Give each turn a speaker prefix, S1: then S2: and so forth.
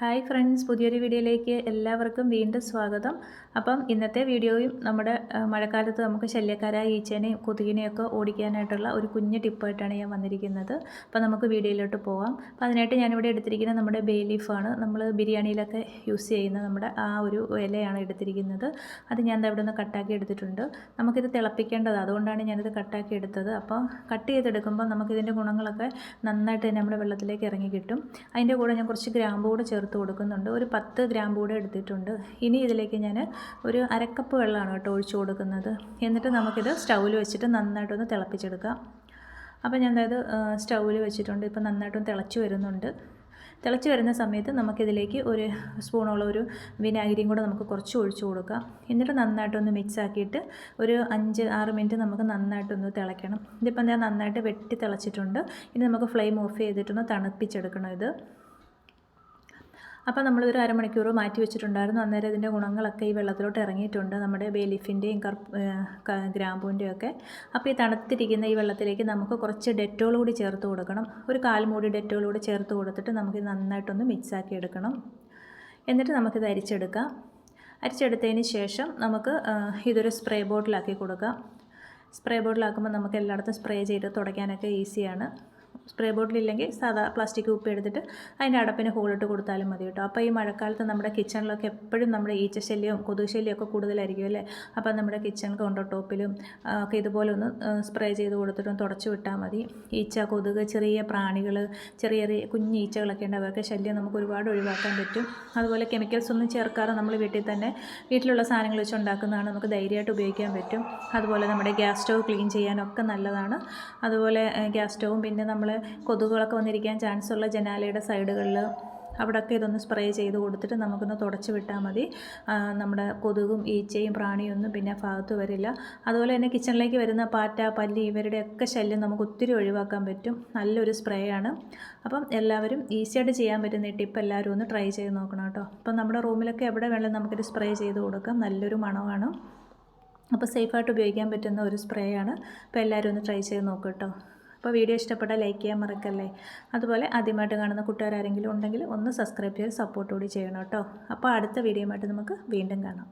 S1: Hi friends പുതിയൊരു വീഡിയോയിലേക്ക് എല്ലാവർക്കും വീണ്ടും സ്വാഗതം. അപ്പം ഇന്നത്തെ വീഡിയോയും നമ്മുടെ മഴക്കാലത്ത് നമുക്ക് ശല്യക്കാരായ ഈച്ചേനെയും കൊതുകിനെയൊക്കെ ഓടിക്കാനായിട്ടുള്ള ഒരു കുഞ്ഞ് ടിപ്പായിട്ടാണ് ഞാൻ വന്നിരിക്കുന്നത്. അപ്പം നമുക്ക് വീഡിയോയിലോട്ട് പോവാം. അപ്പം അതിനായിട്ട് ഞാനിവിടെ എടുത്തിരിക്കുന്ന നമ്മുടെ ബേ ലീഫാണ്. നമ്മൾ ബിരിയാണിയിലൊക്കെ യൂസ് ചെയ്യുന്ന നമ്മുടെ ആ ഒരു ഇലയാണ് എടുത്തിരിക്കുന്നത്. അത് ഞാൻ ഇവിടെ നിന്ന് കട്ടാക്കി എടുത്തിട്ടുണ്ട്. നമുക്കിത് തിളപ്പിക്കേണ്ടത് അതുകൊണ്ടാണ് ഞാനിത് കട്ടാക്കി എടുത്തത്. അപ്പോൾ കട്ട് ചെയ്തെടുക്കുമ്പോൾ നമുക്കിതിന്റെ ഗുണങ്ങളൊക്കെ നന്നായിട്ട് നമ്മുടെ വെള്ളത്തിലേക്ക് ഇറങ്ങി കിട്ടും. അതിന്റെ കൂടെ ഞാൻ കുറച്ച് ഗ്രാമ്പ് കൂടെ ചേർത്ത് ചേർത്ത് കൊടുക്കുന്നുണ്ട്. ഒരു പത്ത് ഗ്രാം കൂടെ എടുത്തിട്ടുണ്ട്. ഇനി ഇതിലേക്ക് ഞാൻ ഒരു അരക്കപ്പ് വെള്ളമാണ് കേട്ടോ ഒഴിച്ചു കൊടുക്കുന്നത്. എന്നിട്ട് നമുക്കിത് സ്റ്റൗവിൽ വെച്ചിട്ട് നന്നായിട്ടൊന്ന് തിളപ്പിച്ചെടുക്കാം. അപ്പോൾ ഞാൻ അതായത് സ്റ്റൗവിൽ വെച്ചിട്ടുണ്ട്. ഇപ്പോൾ നന്നായിട്ടൊന്ന് തിളച്ച് വരുന്നുണ്ട്. തിളച്ച് വരുന്ന സമയത്ത് നമുക്കിതിലേക്ക് ഒരു സ്പൂണുള്ള ഒരു വിനാഗിരിയും കൂടെ നമുക്ക് കുറച്ച് ഒഴിച്ചു കൊടുക്കാം. എന്നിട്ട് നന്നായിട്ടൊന്ന് മിക്സ് ആക്കിയിട്ട് ഒരു അഞ്ച് ആറ് മിനിറ്റ് നമുക്ക് നന്നായിട്ടൊന്ന് തിളയ്ക്കണം. ഇതിപ്പോൾ ഞാൻ നന്നായിട്ട് വെട്ടി തിളച്ചിട്ടുണ്ട്. ഇനി നമുക്ക് ഫ്ലെയിം ഓഫ് ചെയ്തിട്ടൊന്ന് തണുപ്പിച്ചെടുക്കണം ഇത്. അപ്പോൾ നമ്മളൊരു അരമണിക്കൂർ മാറ്റി വെച്ചിട്ടുണ്ടായിരുന്നു. അന്നേരം ഇതിന്റെ ഗുണങ്ങളൊക്കെ ഈ വെള്ളത്തിലോട്ട് ഇറങ്ങിയിട്ടുണ്ട്. നമ്മുടെ ബേലിഫിന്റെയും കറുപ്പ് ഗ്രാമ്പൂന്റെയും ഒക്കെ. അപ്പോൾ ഈ തണുത്തിരിക്കുന്ന ഈ വെള്ളത്തിലേക്ക് നമുക്ക് കുറച്ച് ഡെറ്റോൾ കൂടി ചേർത്ത് കൊടുക്കണം. ഒരു കാൽമൂടി ഡെറ്റോൾ കൂടി ചേർത്ത് കൊടുത്തിട്ട് നമുക്ക് നന്നായിട്ടൊന്ന് മിക്സാക്കി എടുക്കണം. എന്നിട്ട് നമുക്കിത് അരിച്ചെടുക്കാം. അരിച്ചെടുത്തതിന് ശേഷം നമുക്ക് ഇതൊരു സ്പ്രേ ബോട്ടിലാക്കി കൊടുക്കാം. സ്പ്രേ ബോട്ടിലാക്കുമ്പോൾ നമുക്ക് എല്ലായിടത്തും സ്പ്രേ ചെയ്ത് തുടയ്ക്കാനൊക്കെ ഈസിയാണ്. സ്പ്രേ ബോട്ടിലില്ലെങ്കിൽ സാധാ പ്ലാസ്റ്റിക് കുപ്പി എടുത്തിട്ട് അതിന്റെ അടപ്പിന് ഹോളിട്ട് കൊടുത്താലും മതി കേട്ടോ. അപ്പോൾ ഈ മഴക്കാലത്ത് നമ്മുടെ കിച്ചണിലൊക്കെ എപ്പോഴും നമ്മുടെ ഈച്ചശല്യവും കൊതുക് ശല്യമൊക്കെ കൂടുതലായിരിക്കും അല്ലേ? അപ്പോൾ നമ്മുടെ കിച്ചൺ കൗണ്ടർ ടോപ്പിലും ഒക്കെ ഇതുപോലെ ഒന്ന് സ്പ്രേ ചെയ്ത് കൊടുത്തിട്ടും തുടച്ചു വിട്ടാൽ മതി. ഈച്ച കൊതുക് ചെറിയ പ്രാണികൾ ചെറിയ ചെറിയ കുഞ്ഞ് ഈച്ചകളൊക്കെ ഉണ്ട്. അവർക്ക് ശല്യം നമുക്ക് ഒരുപാട് ഒഴിവാക്കാൻ പറ്റും. അതുപോലെ കെമിക്കൽസ് ഒന്നും ചേർക്കാതെ നമ്മൾ വീട്ടിൽ തന്നെ വീട്ടിലുള്ള സാധനങ്ങൾ വെച്ച് ഉണ്ടാക്കുന്നതാണ് നമുക്ക് ധൈര്യമായിട്ട് ഉപയോഗിക്കാൻ പറ്റും. അതുപോലെ നമ്മുടെ ഗ്യാസ് സ്റ്റവ് ക്ലീൻ ചെയ്യാനൊക്കെ നല്ലതാണ്. അതുപോലെ ഗ്യാസ് സ്റ്റവും പിന്നെ നമ്മൾ കൊതുകുകളൊക്കെ വന്നിരിക്കാൻ ചാൻസ് ഉള്ള ജനാലയുടെ സൈഡുകളിൽ അവിടെയൊക്കെ ഇതൊന്ന് സ്പ്രേ ചെയ്ത് കൊടുത്തിട്ട് നമുക്കൊന്ന് തുടച്ച് വിട്ടാൽ മതി. നമ്മുടെ കൊതുകും ഈച്ചയും പ്രാണിയൊന്നും പിന്നെ ഭാഗത്ത് വരില്ല. അതുപോലെ തന്നെ കിച്ചണിലേക്ക് വരുന്ന പാറ്റ പല്ലി ഇവരുടെയൊക്കെ ശല്യം നമുക്ക് ഒത്തിരി ഒഴിവാക്കാൻ പറ്റും. നല്ലൊരു സ്പ്രേ ആണ്. അപ്പം എല്ലാവരും ഈസിയായിട്ട് ചെയ്യാൻ പറ്റുന്ന ഈ ടിപ്പ് എല്ലാവരും ഒന്ന് ട്രൈ ചെയ്ത് നോക്കണം കേട്ടോ. അപ്പം നമ്മുടെ റൂമിലൊക്കെ എവിടെ വേണമെങ്കിലും നമുക്കൊരു സ്പ്രേ ചെയ്ത് കൊടുക്കാം. നല്ലൊരു മണമാണ്. അപ്പോൾ സേഫായിട്ട് ഉപയോഗിക്കാൻ പറ്റുന്ന ഒരു സ്പ്രേ ആണ്. അപ്പോൾ എല്ലാവരും ഒന്ന് ട്രൈ ചെയ്ത് നോക്കൂ കേട്ടോ. അപ്പോൾ വീഡിയോ ഇഷ്ടപ്പെട്ടാൽ ലൈക്ക് ചെയ്യാൻ മറക്കല്ലേ? അതുപോലെ ആദ്യമായിട്ട് കാണുന്ന കൂട്ടുകാരെങ്കിലും ഉണ്ടെങ്കിൽ ഒന്ന് സബ്സ്ക്രൈബ് ചെയ്ത് സപ്പോർട്ട് കൂടി ചെയ്യണം കേട്ടോ. അപ്പോൾ അടുത്ത വീഡിയോയുമായിട്ട് നമുക്ക് വീണ്ടും കാണാം.